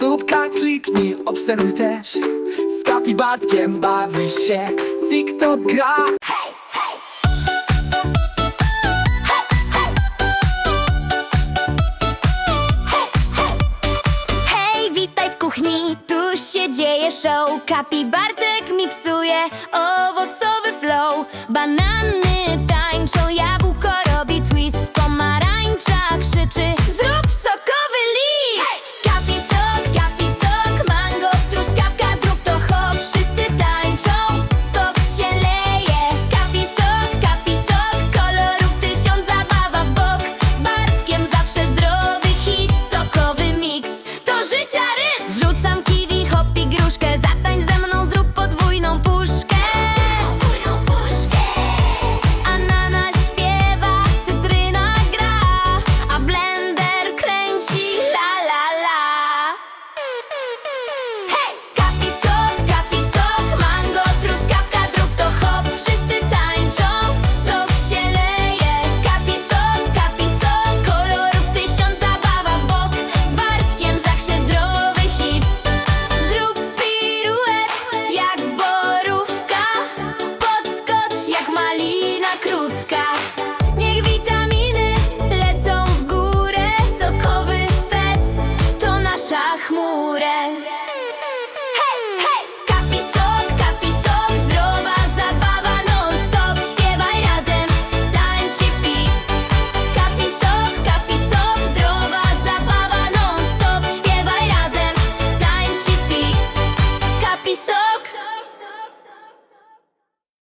Subka tak kliknij, obserwuj też. Z kapibartkiem bawi się. TikTok gra. Hej, witaj w kuchni, tu się dzieje show. Kapi Bartek miksuje owocowy flow. Banany